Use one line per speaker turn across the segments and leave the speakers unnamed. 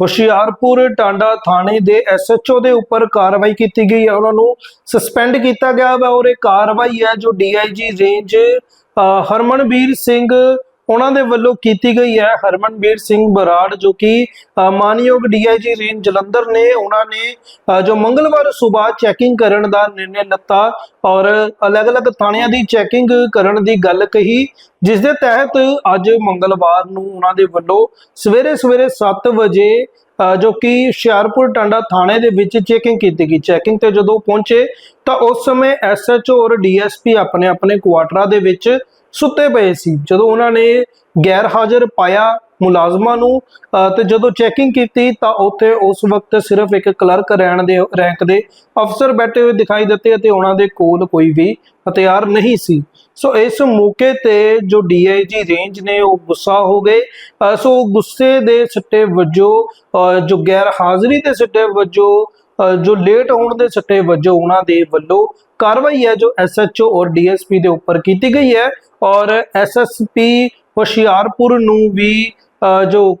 ਹੁਸ਼ਿਆਰਪੁਰ ਟਾਂਡਾ ਥਾਣੇ ਦੇ ਐਸਐਚਓ ਦੇ ਉੱਪਰ ਕਾਰਵਾਈ ਕੀਤੀ ਗਈ ਹੈ। ਉਹਨਾਂ ਨੂੰ ਸਸਪੈਂਡ ਕੀਤਾ ਗਿਆ ਹੈ ਔਰ ਇਹ ਕਾਰਵਾਈ ਹੈ ਜੋ ਡੀਆਈਜੀ ਰੇਂਜ ਅ, ਹਰਮਨਵੀਰ ਸਿੰਘ ਉਹਨਾਂ ਦੇ ਵੱਲੋਂ ਕੀਤੀ ਗਈ ਹੈ। ਹਰਮਨਵੀਰ ਸਿੰਘ ਬਰਾੜ ਜੋ ਕਿ ਮਾਨਯੋਗ ਡੀਆਈਜੀ ਰੇਂਜ ਜਲੰਧਰ ਨੇ ਉਹਨਾਂ ਨੇ ਜੋ ਮੰਗਲਵਾਰ ਸਵੇਰ ਚੈਕਿੰਗ ਕਰਨ ਦਾ ਨਿਰਣੈ ਲਿੱਤਾ ਔਰ ਅਲੱਗ-ਅਲੱਗ ਥਾਣਿਆਂ ਦੀ ਚੈਕਿੰਗ ਕਰਨ ਦੀ ਗੱਲ ਕਹੀ, ਜਿਸ ਦੇ ਤਹਿਤ ਅੱਜ ਮੰਗਲਵਾਰ ਨੂੰ ਉਹਨਾਂ ਦੇ ਵੱਲੋਂ ਸਵੇਰੇ ਸਵੇਰੇ 7 ਵਜੇ ਜੋ ਕਿ ਹੁਸ਼ਿਆਰਪੁਰ ਟਾਂਡਾ ਥਾਣੇ ਦੇ ਵਿੱਚ ਚੈਕਿੰਗ ਕੀਤੀ ਗਈ। ਚੈਕਿੰਗ ਤੇ ਜਦੋਂ ਪਹੁੰਚੇ ਤਾਂ ਉਸ ਸਮੇਂ ਐਸਐਚਓ ਔਰ ਡੀਐਸਪੀ ਆਪਣੇ ਆਪਣੇ ਕੁਆਟਰਾਂ ਦੇ ਵਿੱਚ ਸੁੱਤੇ ਪਏ ਸੀ। ਜਦੋਂ ਉਹਨਾਂ ਨੇ ਗੈਰ ਹਾਜ਼ਰ ਪਾਇਆ ਮੁਲਾਜ਼ਮਾਂ ਨੂੰ ਅ, ਤੇ ਜਦੋਂ ਚੈਕਿੰਗ ਕੀਤੀ ਤਾਂ ਉੱਥੇ ਉਸ ਵਕਤ ਸਿਰਫ ਇੱਕ ਕਲਰਕ ਰਹਿਣ ਦੇ ਰੈਂਕ ਦੇ ਅਫਸਰ ਬੈਠੇ ਹੋਏ ਦਿਖਾਈ ਦਿੱਤੇ ਅਤੇ ਉਹਨਾਂ ਦੇ ਕੋਲ ਕੋਈ ਵੀ ਹਥਿਆਰ ਨਹੀਂ ਸੀ। ਸੋ ਇਸ ਮੌਕੇ ਤੇ ਜੋ ਡੀਆਈਜੀ ਰੇਂਜ ਨੇ, ਉਹ ਗੁੱਸਾ ਹੋ ਗਏ। ਸੋ ਗੁੱਸੇ ਦੇ ਸਿੱਟੇ ਵਜੋਂ ਜੋ ਗੈਰ ਹਾਜ਼ਰੀ ਦੇ ਸਿੱਟੇ ਵਜੋਂ ਜੋ ਲੇਟ ਹੋਣ ਦੇ ਸਿੱਟੇ ਵਜੋਂ ਉਹਨਾਂ ਦੇ ਵੱਲੋਂ ਕਾਰਵਾਈ ਹੈ, ਜੋ ਐਸਐਚਓ ਔਰ ਡੀਐਸਪੀ ਦੇ ਉੱਪਰ ਕੀਤੀ ਗਈ ਹੈ। ਔਰ ਐਸਐਸਪੀ ਹੁਸ਼ਿਆਰਪੁਰ ਨੂੰ ਵੀ ਜੋ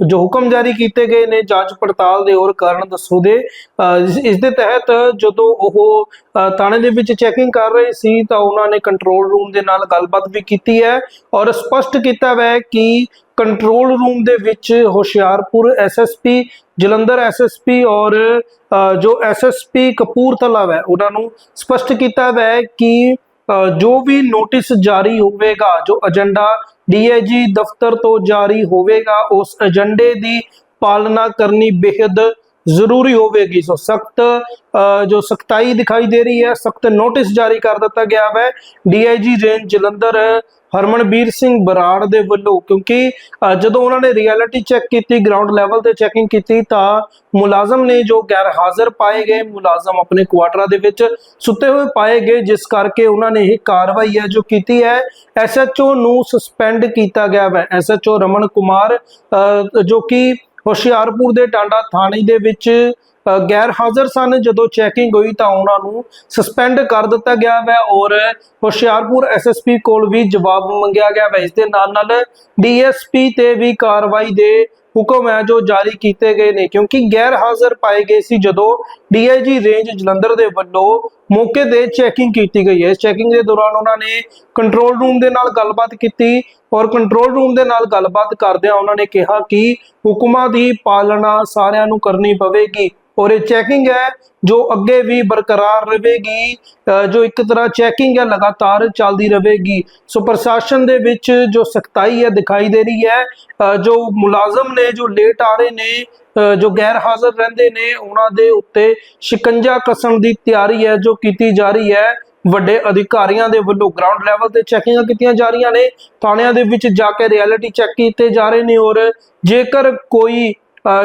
ਜੋ ਹੁਕਮ ਜਾਰੀ ਕੀਤੇ ਗਏ ਨੇ ਜਾਂਚ ਪੜਤਾਲ ਦੇ ਔਰ ਕਾਰਨ ਦੱਸੋ ਦੇ। ਇਸ- ਦੇ ਤਹਿਤ ਜਦੋਂ ਉਹ ਥਾਣੇ ਦੇ ਵਿੱਚ ਚੈਕਿੰਗ ਕਰ ਰਹੇ ਸੀ ਤਾਂ ਉਹਨਾਂ ਨੇ ਕੰਟਰੋਲ ਰੂਮ ਦੇ ਨਾਲ ਗੱਲਬਾਤ ਵੀ ਕੀਤੀ ਹੈ ਔਰ ਸਪਸ਼ਟ ਕੀਤਾ ਹੈ ਕਿ ਕੰਟਰੋਲ ਰੂਮ ਦੇ ਵਿੱਚ ਹੁਸ਼ਿਆਰਪੁਰ ਐਸਐਸਪੀ ਜਲੰਧਰ ਐਸਐਸਪੀ ਔਰ ਅ, ਜੋ ਐਸਐਸਪੀ ਕਪੂਰਥਲਾ ਹੈ ਉਹਨਾਂ ਨੂੰ ਸਪਸ਼ਟ ਕੀਤਾ ਹੈ ਕਿ ਜੋ ਵੀ ਨੋਟਿਸ ਜਾਰੀ ਹੋਵੇਗਾ ਜੋ ਏਜੰਡਾ ਡੀਆਈਜੀ ਦਫ਼ਤਰ ਤੋਂ ਜਾਰੀ ਹੋਵੇਗਾ। ਉਸ ਏਜੰਡੇ ਦੀ ਪਾਲਣਾ ਕਰਨੀ ਬੇहद ਜ਼ਰੂਰੀ ਹੋਵੇਗੀ। ਸੋ ਸਖਤ ਜੋ ਸਖਤਾਈ ਦਿਖਾਈ ਦੇ ਰਹੀ ਹੈ, ਸਖਤ ਨੋਟਿਸ ਜਾਰੀ ਕਰ ਦਿੱਤਾ ਗਿਆ ਹੈ। ਡੀਆਈਜੀ ਰੇਂਜ ਜਲੰਧਰ, ਹਰਮਨਬੀਰ ਸਿੰਘ ਬਰਾੜ ਦੇ ਵੱਲੋਂ, ਕਿਉਂਕਿ ਜਦੋਂ ਉਹਨਾਂ ਨੇ ਰਿਐਲਿਟੀ ਚੈੱਕ ਕੀਤੀ ਗਰਾਊਂਡ ਲੈਵਲ ਤੇ ਚੈਕਿੰਗ ਕੀਤੀ, ਤਾਂ ਮੁਲਾਜ਼ਮ ਨੇ ਜੋ ਗੈਰ ਹਾਜ਼ਰ ਪਾਏ ਗਏ, ਮੁਲਾਜ਼ਮ ਆਪਣੇ ਕੁਆਟਰਾਂ ਦੇ ਵਿੱਚ ਸੁੱਤੇ ਹੋਏ ਪਾਏ ਗਏ, ਜਿਸ ਕਰਕੇ ਉਹਨਾਂ ਨੇ ਇਹ ਕਾਰਵਾਈ ਹੈ ਜੋ ਕੀਤੀ ਹੈ ਐਸਐਚਓ ਨੂੰ ਸਸਪੈਂਡ ਕੀਤਾ ਗਿਆ ਹੈ। ਐਸਐਚਓ ਰਮਨ ਕੁਮਾਰ ਜੋ ਕਿ ਹੁਸ਼ਿਆਰਪੁਰ ਦੇ ਟਾਂਡਾ ਥਾਣੇ ਦੇ ਵਿੱਚ ਅ, ਗੈਰ ਹਾਜ਼ਰ ਸਨ। ਜਦੋਂ ਚੈਕਿੰਗ ਹੋਈ ਤਾਂ ਉਹਨਾਂ ਨੂੰ ਸਸਪੈਂਡ ਕਰ ਦਿੱਤਾ ਗਿਆ ਹੈ ਔਰ ਹੁਸ਼ਿਆਰਪੁਰ ਐਸਐਸਪੀ ਕੋਲ ਵੀ ਜਵਾਬ ਮੰਗਿਆ ਗਿਆ ਹੈ ਇਸ ਦੇ ਨਾਲ ਨਾਲ ਡੀਐਸਪੀ ਤੇ ਵੀ ਕਾਰਵਾਈ ਦੇ ਹੁਕਮ ਹੈ ਜੋ ਜਾਰੀ ਕੀਤੇ ਗਏ ਨੇ, ਕਿਉਂਕਿ ਗੈਰ ਹਾਜ਼ਰ ਪਾਏ ਗਏ ਸੀ ਜਦੋਂ ਡੀਆਈਜੀ ਰੇਂਜ ਜਲੰਧਰ ਦੇ ਵੱਲੋਂ ਮੌਕੇ ਤੇ ਚੈਕਿੰਗ ਕੀਤੀ ਗਈ ਹੈ। ਇਸ ਚੈਕਿੰਗ ਦੇ ਦੌਰਾਨ ਉਹਨਾਂ ਨੇ ਕੰਟਰੋਲ ਰੂਮ ਦੇ ਨਾਲ ਗੱਲਬਾਤ ਕੀਤੀ ਔਰ ਕੰਟਰੋਲ ਰੂਮ ਦੇ ਨਾਲ ਗੱਲਬਾਤ ਕਰਦਿਆਂ ਉਹਨਾਂ ਨੇ ਕਿਹਾ ਕਿ ਹੁਕਮਾਂ ਦੀ ਪਾਲਣਾ ਸਾਰਿਆਂ ਨੂੰ ਕਰਨੀ ਪਵੇਗੀ। ਔਰ ਇਹ ਚੈਕਿੰਗ ਹੈ ਜੋ ਅੱਗੇ ਵੀ ਬਰਕਰਾਰ ਰਹੇਗੀ ਜੋ ਇੱਕ ਤਰ੍ਹਾਂ ਚੈਕਿੰਗ ਹੈ, ਲਗਾਤਾਰ ਚੱਲਦੀ ਰਹੇਗੀ। ਸੋ ਪ੍ਰਸ਼ਾਸਨ ਦੇ ਵਿੱਚ ਜੋ ਸਖਤਾਈ ਹੈ ਦਿਖਾਈ ਦੇ ਰਹੀ ਹੈ ਜੋ ਮੁਲਾਜ਼ਮ ਨੇ, ਜੋ ਲੇਟ ਆ ਰਹੇ ਨੇ ਜੋ ਗੈਰ ਹਾਜ਼ਰ ਰਹਿੰਦੇ ਨੇ, ਉਹਨਾਂ ਦੇ ਉੱਤੇ ਸ਼ਿਕੰਜਾ ਕਸਣ ਦੀ ਤਿਆਰੀ ਹੈ, ਜੋ ਕੀਤੀ ਜਾ ਰਹੀ ਹੈ। ਵੱਡੇ ਅਧਿਕਾਰੀਆਂ ਦੇ ਵੱਲੋਂ ਗਰਾਊਂਡ ਲੈਵਲ ਤੇ ਚੈਕਿੰਗਾਂ ਕੀਤੀਆਂ ਜਾ ਰਹੀਆਂ ਨੇ। ਥਾਣਿਆਂ ਦੇ ਵਿੱਚ ਜਾ ਕੇ ਰਿਐਲਿਟੀ ਚੈੱਕ ਕੀਤੇ ਜਾ ਰਹੇ ਨੇ ਔਰ ਜੇਕਰ ਕੋਈ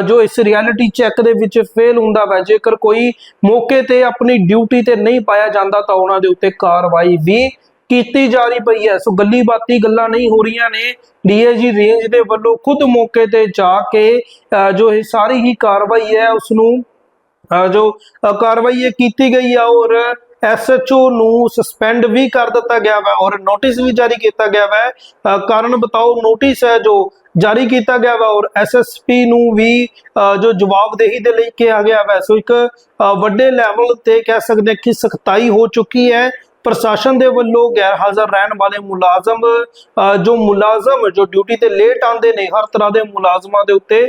ਜੋ ਇਸ ਰਿਐਲਿਟੀ ਚੈੱਕ ਦੇ ਵਿੱਚ ਫੇਲ ਹੁੰਦਾ ਵਾ, ਜੇਕਰ ਕੋਈ ਮੌਕੇ ਤੇ ਆਪਣੀ ਡਿਊਟੀ ਤੇ ਨਹੀਂ ਪਾਇਆ ਜਾਂਦਾ ਤਾਂ ਉਹਨਾਂ ਦੇ ਉੱਤੇ ਕਾਰਵਾਈ ਵੀ ਕੀਤੀ ਜਾ ਰਹੀ ਪਈ ਹੈ। ਸੋ ਗੱਲੀ ਬਾਤੀ ਗੱਲਾਂ ਨਹੀਂ ਹੋ ਰਹੀਆਂ ਨੇ। ਡੀਏਜੀ ਰੇਂਜ ਦੇ ਵੱਲੋਂ ਖੁਦ ਮੌਕੇ ਤੇ ਜਾ ਕੇ ਜੋ ਇਹ ਸਾਰੀ ਹੀ ਕਾਰਵਾਈ ਹੈ ਉਸ ਨੂੰ ਜੋ ਕਾਰਵਾਈ ਇਹ ਕੀਤੀ ਗਈ ਆ ਔਰ ਐਸਐਚਓ ਨੂੰ ਸਸਪੈਂਡ ਵੀ ਕਰ ਦਿੱਤਾ ਗਿਆ ਹੈ ਔਰ ਨੋਟਿਸ ਵੀ ਜਾਰੀ ਕੀਤਾ ਗਿਆ ਹੈ ਕਾਰਨ ਬਤਾਓ ਨੋਟਿਸ ਹੈ ਜੋ ਜਾਰੀ ਕੀਤਾ ਗਿਆ ਵਾ ਔਰ ਐਸਐਸਪੀ ਨੂੰ ਵੀ ਅ, ਜੋ ਜਵਾਬਦੇਹੀ ਦੇ ਲਈ ਕਿਹਾ ਗਿਆ ਵਾ ਸੋ ਇੱਕ ਅ, ਵੱਡੇ ਲੈਵਲ ਤੇ ਕਹਿ ਸਕਦੇ ਹਾਂ ਕਿ ਸਖਤਾਈ ਹੋ ਚੁੱਕੀ ਹੈ। ਪ੍ਰਸ਼ਾਸਨ ਦੇ ਵੱਲੋਂ ਗੈਰ ਹਾਜ਼ਰ ਰਹਿਣ ਵਾਲੇ ਮੁਲਾਜ਼ਮ ਜੋ ਮੁਲਾਜ਼ਮ, ਜੋ ਡਿਊਟੀ ਤੇ ਲੇਟ ਆਉਂਦੇ ਨੇ, ਹਰ ਤਰ੍ਹਾਂ ਦੇ ਮੁਲਾਜ਼ਮਾਂ ਦੇ ਉੱਤੇ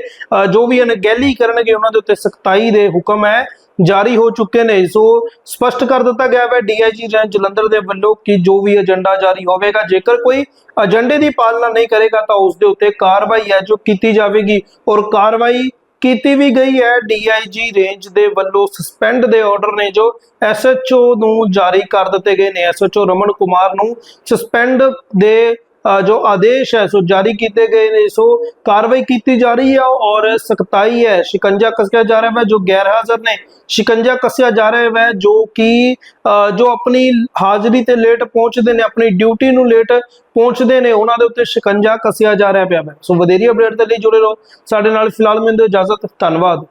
ਜੋ ਵੀ ਅਣਗਹਿਲੀ ਕਰਨਗੇ, ਉਹਨਾਂ ਦੇ ਉੱਤੇ ਸਖਤਾਈ ਦੇ ਹੁਕਮ ਹੈ, ਜਾਰੀ ਹੋ ਚੁੱਕੇ ਨੇ। ਸੋ ਸਪਸ਼ਟ ਕਰ ਦਿੱਤਾ ਗਿਆ ਹੈ ਡੀਆਈਜੀ ਰੈਂਕ ਜਲੰਧਰ ਦੇ ਵੱਲੋਂ ਕਿ ਜੋ ਵੀ ਏਜੰਡਾ ਜਾਰੀ ਹੋਵੇਗਾ, ਜੇਕਰ ਕੋਈ ਏਜੰਡੇ ਦੀ ਪਾਲਣਾ ਨਹੀਂ ਕਰੇਗਾ, ਤਾਂ ਉਸ ਦੇ ਉੱਤੇ ਕਾਰਵਾਈ ਹੈ, ਜੋ ਕੀਤੀ ਜਾਵੇਗੀ। ਔਰ ਕਾਰਵਾਈ ਕੀਤੀ ਵੀ ਗਈ ਹੈ। ਡੀਆਈਜੀ ਰੇਂਜ ਦੇ ਵੱਲੋਂ ਸਸਪੈਂਡ ਦੇ ਆਰਡਰ ਨੇ ਜੋ ਐਸਐਚਓ ਨੂੰ ਜਾਰੀ ਕਰ ਦਿੱਤੇ ਗਏ ਨੇ। ਐਸਐਚਓ ਰਮਨ ਕੁਮਾਰ ਨੂੰ ਸਸਪੈਂਡ ਦੇ ਅ, ਜੋ ਆਦੇਸ਼ ਹੈ ਸੋ ਜਾਰੀ ਕੀਤੇ ਗਏ ਨੇ ਸੋ ਕਾਰਵਾਈ ਕੀਤੀ ਜਾ ਰਹੀ ਹੈ ਔਰ ਸਖਤਾਈ ਹੈ ਸ਼ਿਕੰਜਾ ਕੱਸਿਆ ਜਾ ਰਿਹਾ ਹੈ ਜੋ ਗੈਰ ਹਾਜ਼ਰ ਨੇ ਸ਼ਿਕੰਜਾ ਕੱਸਿਆ ਜਾ ਰਿਹਾ ਹੈ ਜੋ ਕਿ ਅ, ਜੋ ਆਪਣੀ ਹਾਜ਼ਰੀ ਤੇ ਲੇਟ ਪਹੁੰਚਦੇ ਨੇ ਆਪਣੀ ਡਿਊਟੀ ਨੂੰ ਲੇਟ ਪਹੁੰਚਦੇ ਨੇ ਉਹਨਾਂ ਦੇ ਉੱਤੇ ਸ਼ਿਕੰਜਾ ਕੱਸਿਆ ਜਾ ਰਿਹਾ ਪਿਆ ਹੈ। ਸੋ ਵਧੇਰੀ ਅਪਡੇਟ ਦੇ ਲਈ ਜੁੜੇ ਰਹੋ। ਸਾਡੇ ਨਾਲ ਫਿਲਹਾਲ ਮੈਨੂੰ ਇਜਾਜ਼ਤ ਧੰਨਵਾਦ।